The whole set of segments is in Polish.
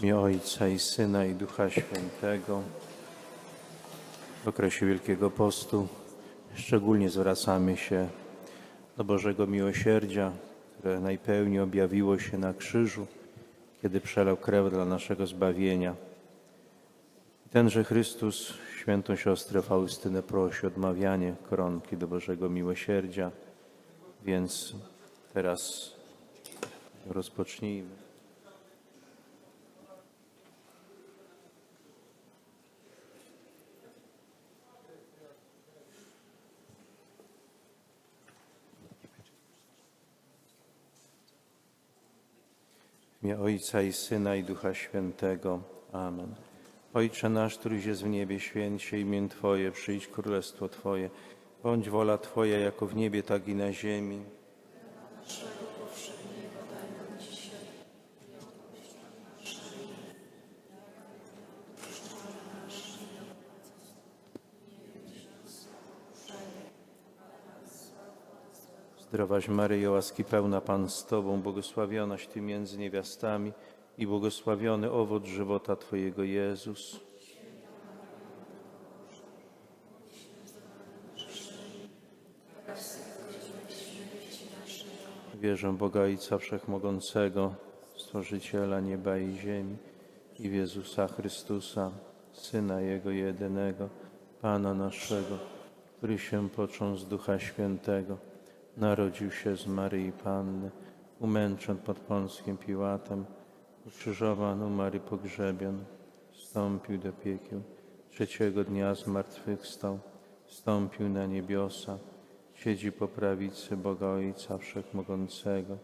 Imię Ojca i Syna i Ducha Świętego. W okresie Wielkiego Postu szczególnie zwracamy się do Bożego Miłosierdzia, które najpełniej objawiło się na krzyżu, kiedy przelał krew dla naszego zbawienia. Tenże Chrystus świętą siostrę Faustynę prosi o odmawianie koronki do Bożego Miłosierdzia, więc teraz rozpocznijmy. Imię Ojca i Syna i Ducha Świętego. Amen. Ojcze nasz, któryś jest w niebie, święć się imię Twoje, przyjdź królestwo Twoje. Bądź wola Twoja jako w niebie, tak i na ziemi. Zdrowaś Maryjo, łaski pełna Pan z Tobą, błogosławionaś Ty między niewiastami i błogosławiony owoc żywota Twojego Jezus. Wierzę Boga Ojca Wszechmogącego, Stworzyciela nieba i ziemi i w Jezusa Chrystusa, Syna Jego jedynego, Pana naszego, który się począł z Ducha Świętego, narodził się z Maryi Panny, umęczon pod Pąckim Piłatem, ukrzyżowan, umarł i pogrzebion, wstąpił do piekieł, trzeciego dnia zmartwychwstał, wstąpił na niebiosa, siedzi po prawicy Boga Ojca Wszechmogącego,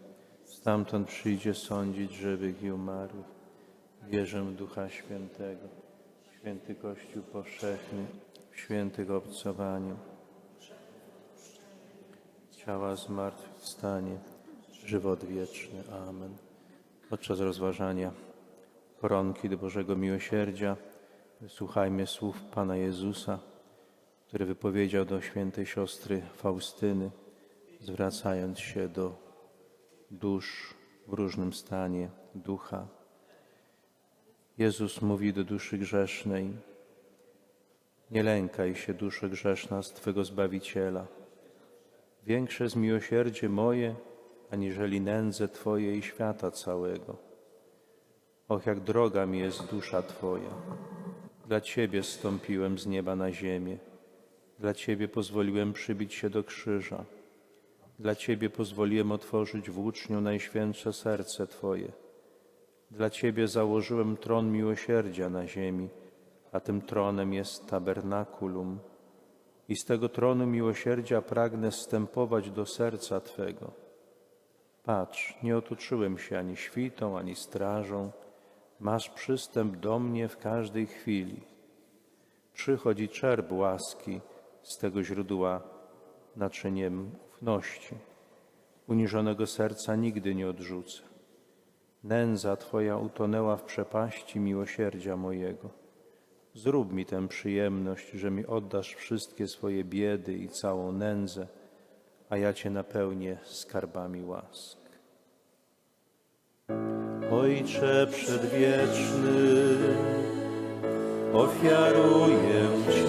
stamtąd przyjdzie sądzić żywych i umarłych. Wierzę w Ducha Świętego, w święty Kościół powszechny, w świętych obcowaniu, ciała zmartwychwstanie, żywot wieczny. Amen. Podczas rozważania koronki do Bożego Miłosierdzia wysłuchajmy słów Pana Jezusa, który wypowiedział do świętej siostry Faustyny, zwracając się do dusz w różnym stanie ducha. Jezus mówi do duszy grzesznej: Nie lękaj się, duszo grzeszna, z Twego Zbawiciela. Większe jest miłosierdzie moje, aniżeli nędze Twoje i świata całego. Och, jak droga mi jest dusza Twoja. Dla Ciebie stąpiłem z nieba na ziemię. Dla Ciebie pozwoliłem przybić się do krzyża. Dla Ciebie pozwoliłem otworzyć włócznią Najświętsze serce Twoje. Dla Ciebie założyłem tron miłosierdzia na ziemi, a tym tronem jest tabernakulum. I z tego tronu miłosierdzia pragnę stępować do serca Twego. Patrz, nie otoczyłem się ani świtą, ani strażą. Masz przystęp do mnie w każdej chwili. Przychodzi czerp łaski z tego źródła naczyniem ufności. Uniżonego serca nigdy nie odrzucę. Nędza Twoja utonęła w przepaści miłosierdzia mojego. Zrób mi tę przyjemność, że mi oddasz wszystkie swoje biedy i całą nędzę, a ja Cię napełnię skarbami łask. Ojcze przedwieczny, ofiaruję Ci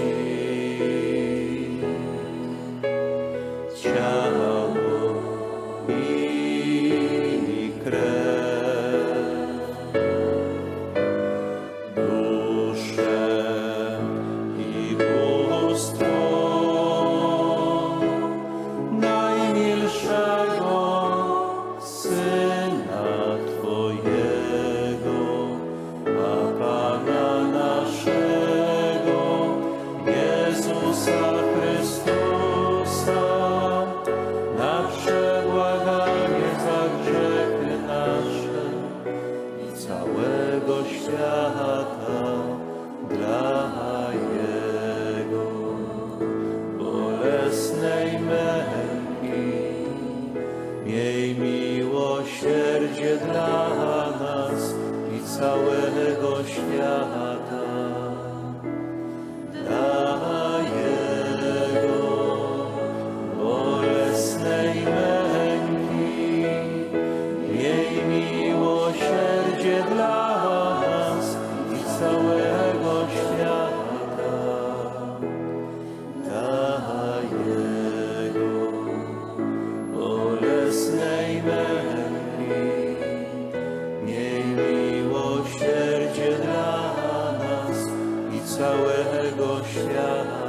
całego świata.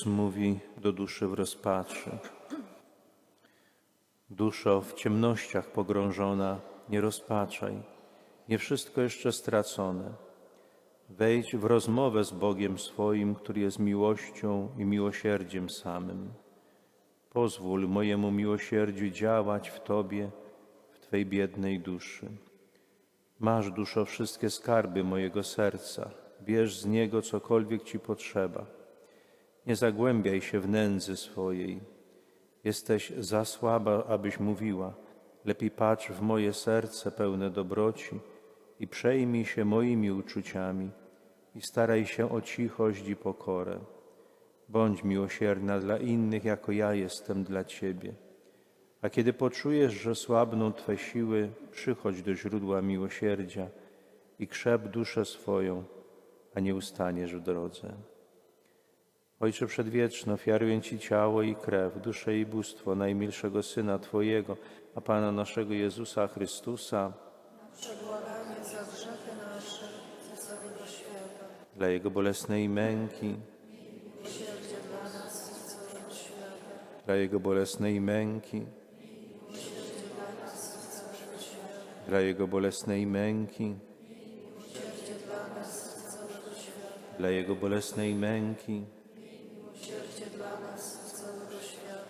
Jezus mówi do duszy w rozpaczy. Duszo w ciemnościach pogrążona, nie rozpaczaj, nie wszystko jeszcze stracone. Wejdź w rozmowę z Bogiem swoim, który jest miłością i miłosierdziem samym. Pozwól mojemu miłosierdziu działać w Tobie, w Twej biednej duszy. Masz, duszo, wszystkie skarby mojego serca, bierz z niego cokolwiek Ci potrzeba. Nie zagłębiaj się w nędzy swojej. Jesteś za słaba, abyś mówiła. Lepiej patrz w moje serce pełne dobroci i przejmij się moimi uczuciami i staraj się o cichość i pokorę. Bądź miłosierna dla innych, jako ja jestem dla Ciebie. A kiedy poczujesz, że słabną Twe siły, przychodź do źródła miłosierdzia i krzep duszę swoją, a nie ustaniesz w drodze. Ojcze Przedwieczny, ofiaruję Ci ciało i krew, duszę i bóstwo najmilszego Syna Twojego, a Pana naszego Jezusa Chrystusa, Przebłaganie za grzechy nasze i całego świata. dla Jego bolesnej męki, dla nas i dla Jego bolesnej męki, dla nas i dla Jego bolesnej męki, dla nas i dla Jego bolesnej męki, Miłosierdzie dla nas i całego świata.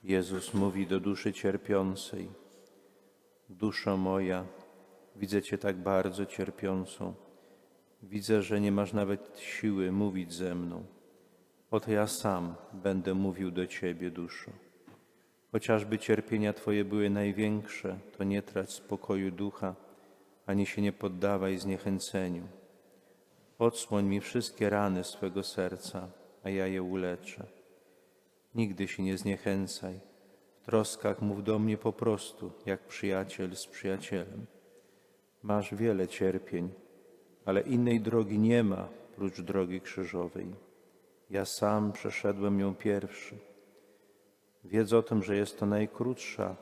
Jezus mówi do duszy cierpiącej: Duszo moja, widzę Cię tak bardzo cierpiącą. Widzę, że nie masz nawet siły mówić ze mną. Oto ja sam będę mówił do Ciebie, duszo. Chociażby cierpienia Twoje były największe, to nie trać spokoju ducha, ani się nie poddawaj zniechęceniu. Odsłoń mi wszystkie rany swego serca, a ja je uleczę. Nigdy się nie zniechęcaj. W troskach mów do mnie po prostu, jak przyjaciel z przyjacielem. Masz wiele cierpień, ale innej drogi nie ma prócz drogi krzyżowej. Ja sam przeszedłem ją pierwszy. Wiedz o tym, że jest to najkrótsza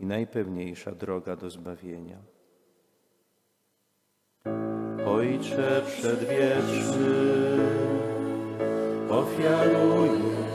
i najpewniejsza droga do zbawienia. Ojcze przedwieczny, ofiaruję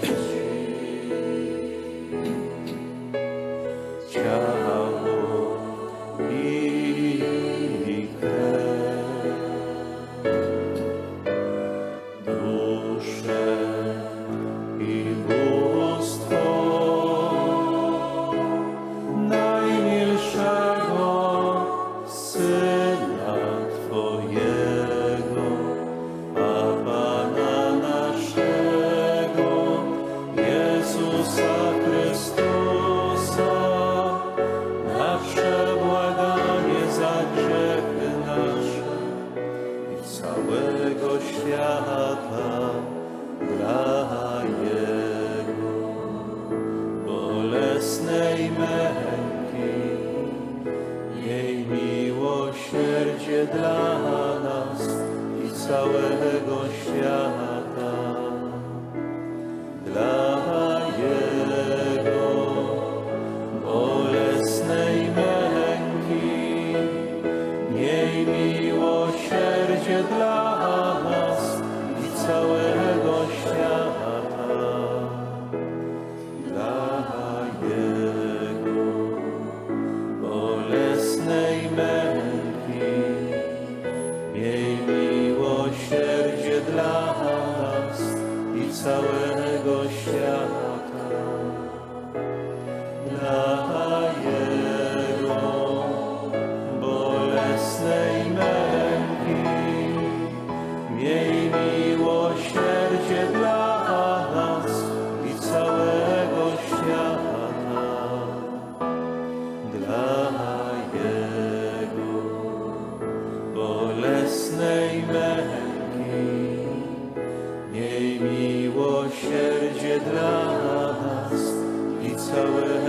dla bolesnej męki. Miej miłosierdzie dla nas i całego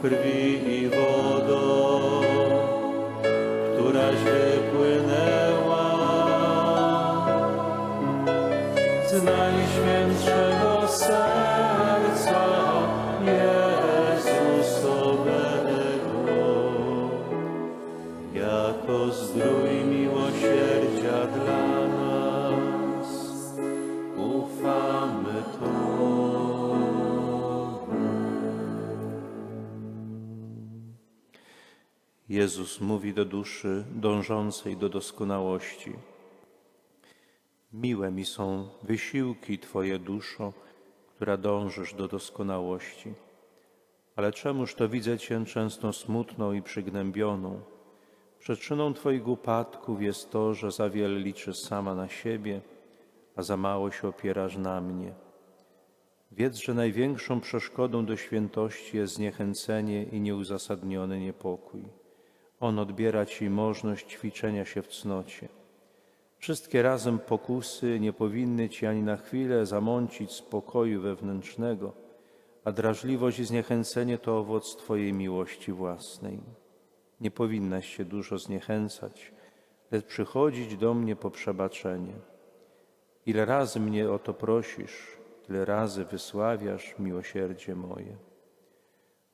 O mówi do duszy dążącej do doskonałości. Miłe mi są wysiłki Twoje duszo, która dążysz do doskonałości. Ale czemuż to widzę Cię często smutną i przygnębioną? Przyczyną Twoich upadków jest to, że za wiele liczysz sama na siebie, a za mało się opierasz na mnie. Wiedz, że największą przeszkodą do świętości jest zniechęcenie i nieuzasadniony niepokój. On odbiera ci możliwość ćwiczenia się w cnocie. Wszystkie razem pokusy nie powinny ci ani na chwilę zamącić spokoju wewnętrznego, a drażliwość i zniechęcenie to owoc Twojej miłości własnej. Nie powinnaś się dużo zniechęcać, lecz przychodzić do mnie po przebaczenie. Ile razy mnie o to prosisz, tyle razy wysławiasz miłosierdzie moje.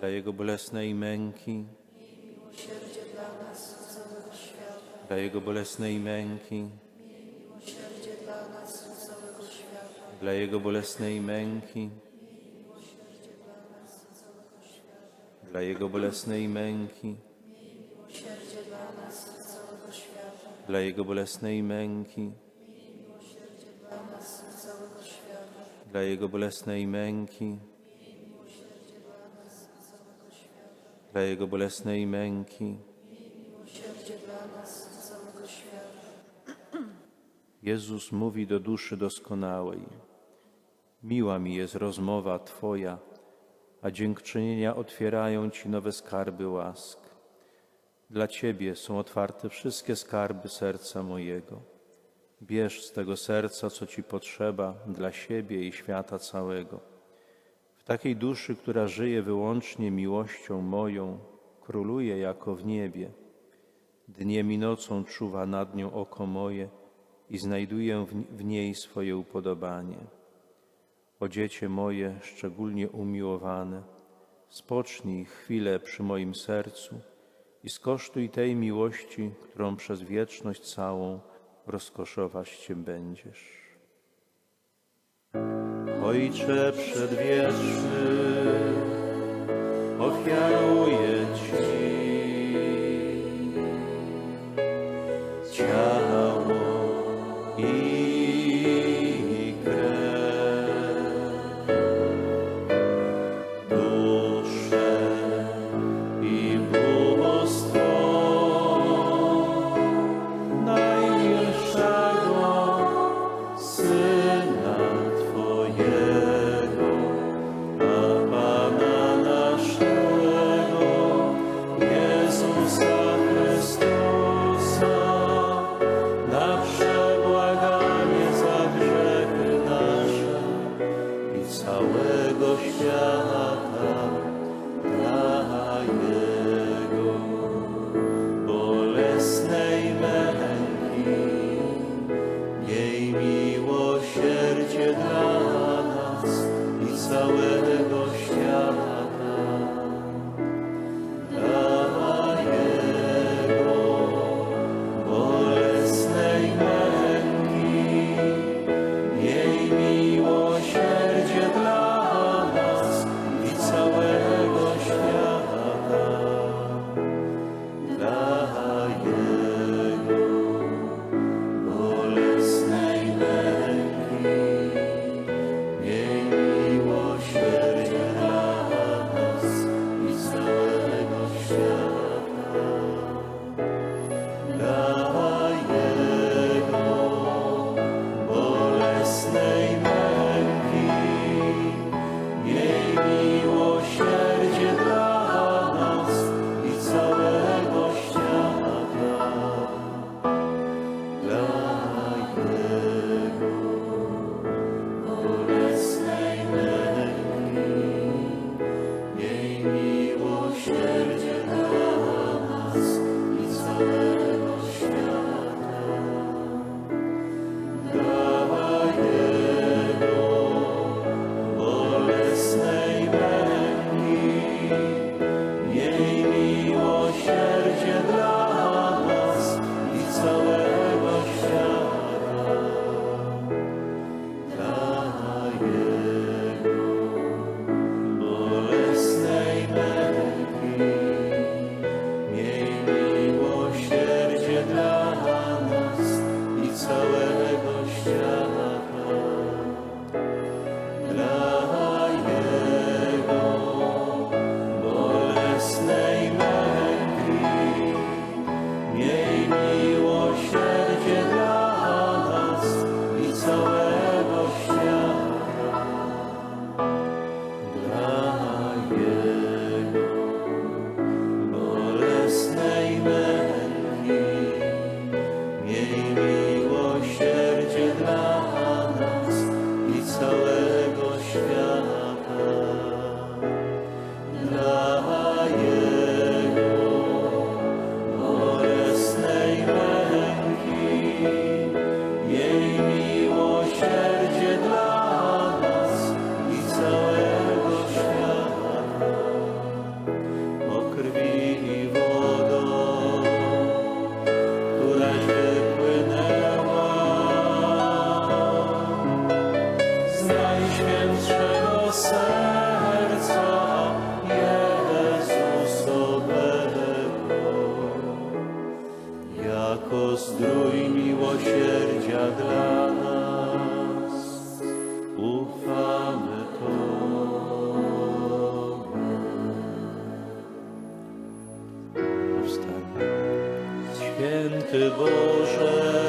Dla Jego bolesnej męki, dla nas dla Jego bolesnej męki, dla nas dla Jego bolesnej męki, dla Jego bolesnej męki, dla nas dla Jego bolesnej męki, dla Jego bolesnej męki, Miłosierdzie dla nas i całego świata. Dla Jego bolesnej męki. Dla nas całego świata. Jezus mówi do duszy doskonałej: Miła mi jest rozmowa Twoja, a dziękczynienia otwierają Ci nowe skarby łask. Dla Ciebie są otwarte wszystkie skarby serca mojego. Bierz z tego serca, co Ci potrzeba dla siebie i świata całego. Takiej duszy, która żyje wyłącznie miłością moją, króluje jako w niebie. Dniem i nocą czuwa nad nią oko moje i znajduję w, niej swoje upodobanie. O dziecię moje, szczególnie umiłowane, spocznij chwilę przy moim sercu i skosztuj tej miłości, którą przez wieczność całą rozkoszować Cię będziesz. Ojcze przedwieczny, ofiaruję Ci Ty Boże.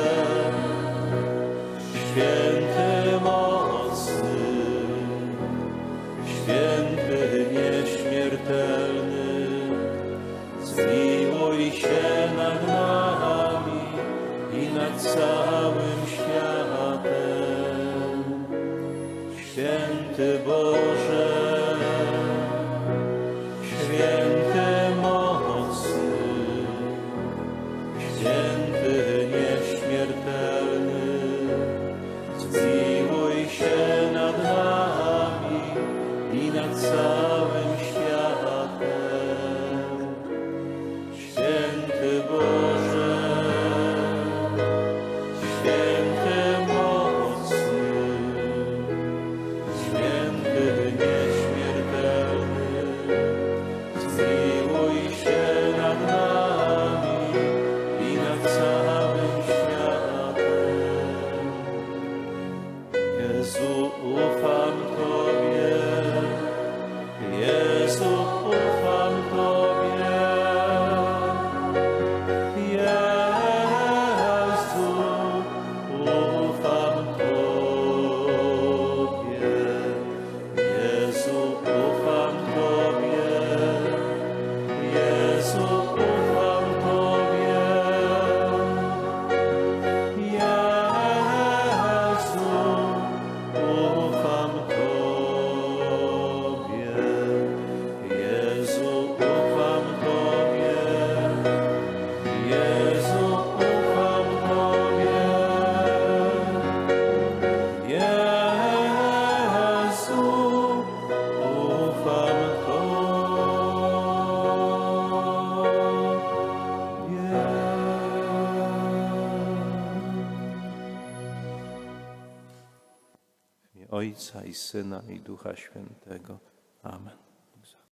I Syna i Ducha Świętego.